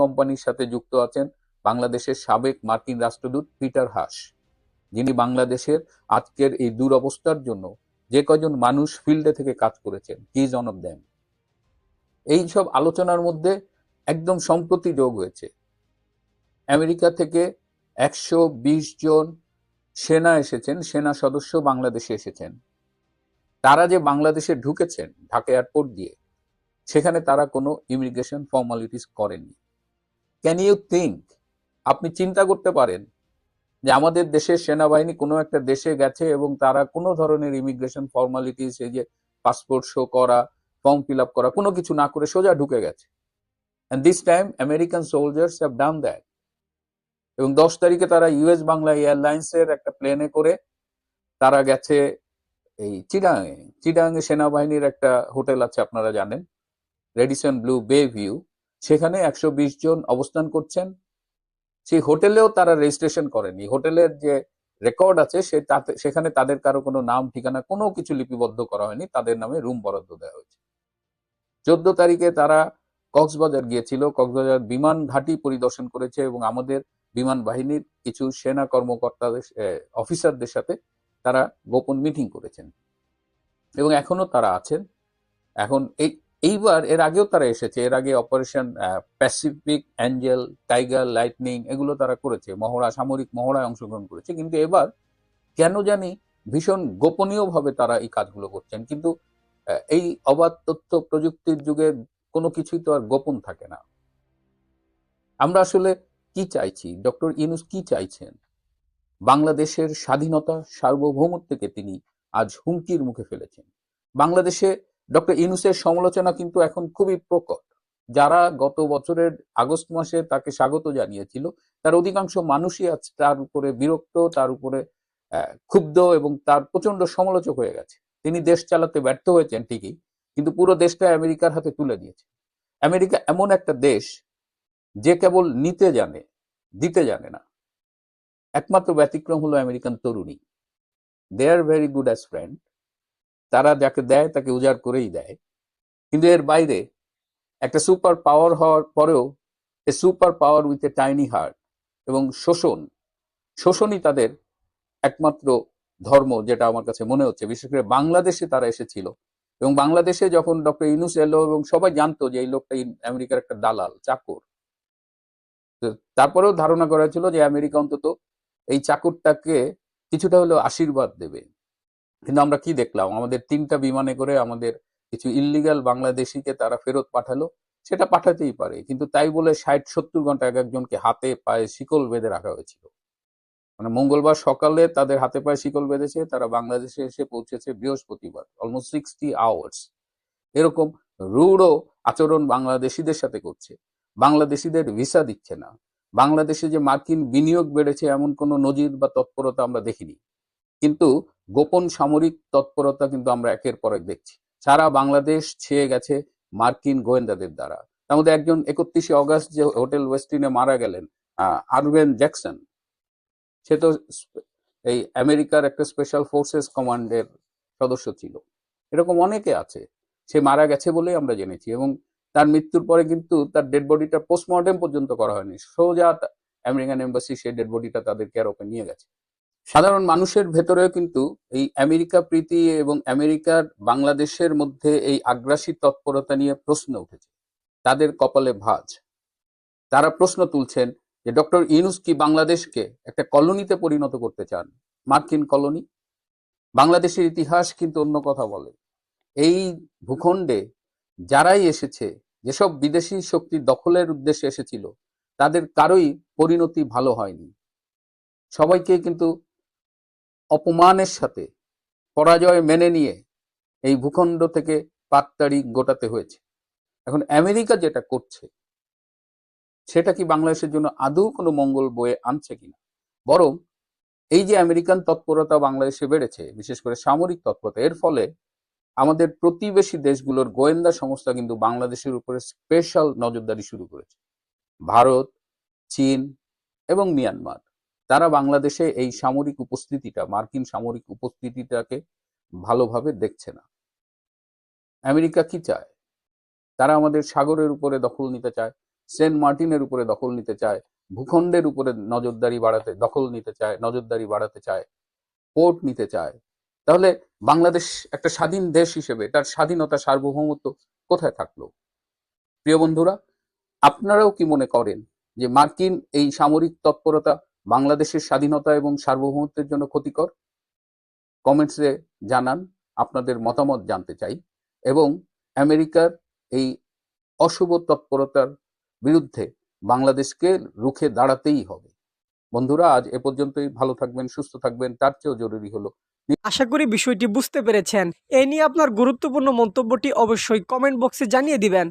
কোম্পানির সাথে যুক্ত আছেন বাংলাদেশের সাবেক মার্কিন রাষ্ট্রদূত পিটার হাস। যিনি বাংলাদেশের আজকের এই দুরবস্থার জন্য যে কজন মানুষ ফিল্ডে থেকে কাজ করেছেন অন অফ দ্যাম এই সব আলোচনার মধ্যে একদম সম্প্রতি যোগ হয়েছে। আমেরিকা থেকে একশো বিশ জন সেনা এসেছেন, সেনা সদস্য বাংলাদেশে এসেছেন। তারা যে বাংলাদেশে ঢুকেছেন ঢাকা এয়ারপোর্ট দিয়ে, সেখানে তারা কোনো ইমিগ্রেশন ফর্মালিটিস করেননি। ক্যান ইউ থিঙ্ক আপনি চিন্তা করতে পারেন যে আমাদের দেশের সেনাবাহিনী কোনো একটা দেশে গেছে এবং তারা কোনো ধরনের ইমিগ্রেশন ফর্মালিটিস এই যে পাসপোর্ট শো করা ফর্ম ফিল আপ করা, কোনো কিছু না করে সোজা ঢুকে গেছে। And this time American soldiers have done that এবং দশ তারিখে তারা ইউএস বাংলা এয়ারলাইন্সের একটা প্লেনে করে তারা গেছে এই চিডাঙে চিডাঙে সেনাবাহিনীর একটা হোটেল আছে, আপনারা জানেন। রেডিসন ব্লু বে ভিউ সেখানে একশো বিশ জন অবস্থান করছেন। সেই হোটেলেও তারা রেজিস্ট্রেশন করেনি। হোটেলের যে রেকর্ড আছে, সে তাতে, সেখানে তাদের কারও কোনো নাম, ঠিকানা, কোনো কিছু লিপিবদ্ধ করা হয়নি। তাদের নামে রুম বরাদ্দ দেওয়া হয়েছে। চোদ্দ তারিখে তারা কক্সবাজার গিয়েছিল। কক্সবাজার বিমান ঘাঁটি পরিদর্শন করেছে এবং আমাদের বিমান বাহিনীর কিছু সেনা কর্মকর্তাদের অফিসারদের সাথে তারা গোপন মিটিং করেছেন। এবং এখনও তারা আছেন। এখন এই এইবার এর আগেও তারা এসেছে। এর আগে operation Pacific Angel Tiger Lightning এগুলো তারা করেছে। মহড়া, সামরিক মহড়ায় অংশগ্রহণ করেছে। কিন্তু এবার কেন জানি ভীষণ গোপনীয়ভাবে তারা এই কাজগুলো করছেন। কিন্তু এই অবাধ তথ্য প্রযুক্তির যুগে কোনো কিছুই তো আর গোপন থাকে না। আমরা আসলে কি চাইছি? ডক্টর ইনুস কি চাইছেন? বাংলাদেশের স্বাধীনতা সার্বভৌমত্বকে তিনি আজ হুমকির মুখে ফেলেছেন। বাংলাদেশে ডক্টর ইনুসের সমালোচনা কিন্তু এখন খুবই প্রকট। যারা গত বছরের আগস্ট মাসে তাকে স্বাগত জানিয়েছিল, তার অধিকাংশ মানুষই আজ তার উপরে বিরক্ত, তার উপরে ক্ষুব্ধ এবং তার প্রচণ্ড সমালোচক হয়ে গেছে। তিনি দেশ চালাতে ব্যর্থ হয়েছেন ঠিকই, কিন্তু পুরো দেশটা আমেরিকার হাতে তুলে দিয়েছে। আমেরিকা এমন একটা দেশ যে কেবল নিতে জানে, দিতে জানে না। একমাত্র ব্যতিক্রম হলো আমেরিকান তরুণী। They are very good as friend তারা যাকে দেয় তাকে উজাড় করেই দেয়। কিন্তু এর বাইরে একটা সুপার পাওয়ার হওয়ার পরেও a super power with a tiny heart এবং শোষণ, শোষণই তাদের একমাত্র ধর্ম যেটা আমার কাছে মনে হচ্ছে। বিশেষ করে বাংলাদেশে তারা এসেছিল এবং বাংলাদেশে যখন ডক্টর ইনুস এলো এবং সবাই জানতো যে এই লোকটা আমেরিকার একটা দালাল, চাকর। তারপরেও ধারণা করা ছিল যে আমেরিকা অন্তত এই চাকরটাকে কিছুটা হলেও আশীর্বাদ দেবে। কিন্তু আমরা কি দেখলাম? আমাদের তিনটা বিমানে করে আমাদের কিছু ইল্লিগাল বাংলাদেশিকে তারা ফেরত পাঠালো, সেটা পাঠাতেই পারে। কিন্তু তাই বলে ষাট, সত্তর ঘণ্টা এক একজনকে হাতে পায়ে শিকল বেঁধে রাখা হয়েছিল। মানে মঙ্গলবার সকালে তাদের হাতে পায়ে শিকল বেঁধেছে, তারা বাংলাদেশে এসে পৌঁছেছে বৃহস্পতিবার অলমোস্ট সিক্সটি আওয়ার্স এরকম রূঢ় আচরণ বাংলাদেশিদের সাথে করছে। বাংলাদেশিদের ভিসা দিচ্ছে না। বাংলাদেশে যে মার্কিন বিনিয়োগ বেড়েছে, এমন কোনো নজির বা তৎপরতা আমরা দেখিনি। কিন্তু গোপন সামরিক তৎপরতা কিন্তু আমরা একের পর এক দেখছি। সারা বাংলাদেশ ছেয়ে গেছে মার্কিন গোয়েন্দাদের দ্বারা। তার মধ্যে একজন একত্রিশে অগস্ট যে হোটেল ওয়েস্টিনে মারা গেলেন আহ, আরবেন জ্যাকসন সে তো এই আমেরিকার একটা স্পেশাল ফোর্সেস কমান্ডের সদস্য ছিল। এরকম অনেকে আছে সে মারা গেছে বলেই আমরা জেনেছি এবং তার মৃত্যুর পরে কিন্তু তার ডেড বডিটা পোস্টমর্টেম পর্যন্ত করা হয়নি। সোজা আমেরিকান এম্বাসি সেই ডেড বডিটা তাদের কেয়ারপে নিয়ে গেছে। সাধারণ মানুষের ভেতরেও কিন্তু এই আমেরিকা প্রীতি এবং আমেরিকার বাংলাদেশের মধ্যে এই আগ্রাসী তৎপরতা নিয়ে প্রশ্ন উঠেছে। তাদের কপালে ভাঁজ। তারা প্রশ্ন তুলছেন যে ডক্টর ইউনুস কি বাংলাদেশকে একটা কলোনিতে পরিণত করতে চান? মার্কিন কলোনি? বাংলাদেশের ইতিহাস কিন্তু অন্য কথা বলে। এই ভূখণ্ডে যারাই এসেছে, যেসব বিদেশি শক্তি দখলের উদ্দেশ্যে এসেছিল, তাদের কারোই পরিণতি ভালো হয়নি। সবাইকে কিন্তু অপমানের সাথে পরাজয় মেনে নিয়ে এই ভূখণ্ড থেকে পাততাড়ি গোটাতে হয়েছে। এখন আমেরিকা যেটা করছে, সেটা কি বাংলাদেশের জন্য আদৌ কোনো মঙ্গল বয়ে আনছে কিনা? বরং এই যে আমেরিকান তৎপরতা বাংলাদেশে বেড়েছে, বিশেষ করে সামরিক তৎপরতা, এর ফলে আমাদের প্রতিবেশী দেশগুলোর গোয়েন্দা সংস্থা কিন্তু বাংলাদেশের উপরে স্পেশাল নজরদারি শুরু করেছে। ভারত, চীন এবং মিয়ানমার। তারা বাংলাদেশে এই সামরিক উপস্থিতিটা, মার্কিন সামরিক উপস্থিতিটাকে ভালোভাবে দেখছে না। আমেরিকা কি চায়? তারা আমাদের সাগরের উপরে দখল নিতে চায়, সেন্ট মার্টিনের উপরে দখল নিতে চায়, ভূখণ্ডের উপরে নজরদারি বাড়াতে, দখল নিতে চায়, নজরদারি বাড়াতে চায়, পোর্ট নিতে চায়। তাহলে বাংলাদেশ একটা স্বাধীন দেশ হিসেবে, তার স্বাধীনতা সার্বভৌমত্ব কোথায় থাকল? প্রিয় বন্ধুরা, আপনারাও কি মনে করেন যে মার্কিন এই সামরিক তৎপরতা বাংলাদেশের স্বাধীনতা এবং সার্বভৌমত্বের জন্য ক্ষতিকর? কমেন্টসে জানান, আপনাদের মতামত জানতে চাই এবং আমেরিকার এই অশুভ তৎপরতার বিরুদ্ধে বাংলাদেশকে রুখে দাঁড়াতেই হবে। বন্ধুরা, আজ এ পর্যন্তই। ভালো থাকবেন, সুস্থ থাকবেন। তার চেয়েও জরুরি হলো আশা করি বিষয়টি বুঝতে পেরেছেন। এ নিয়ে আপনার গুরুত্বপূর্ণ মন্তব্যটি অবশ্যই কমেন্ট বক্সে জানিয়ে দিবেন।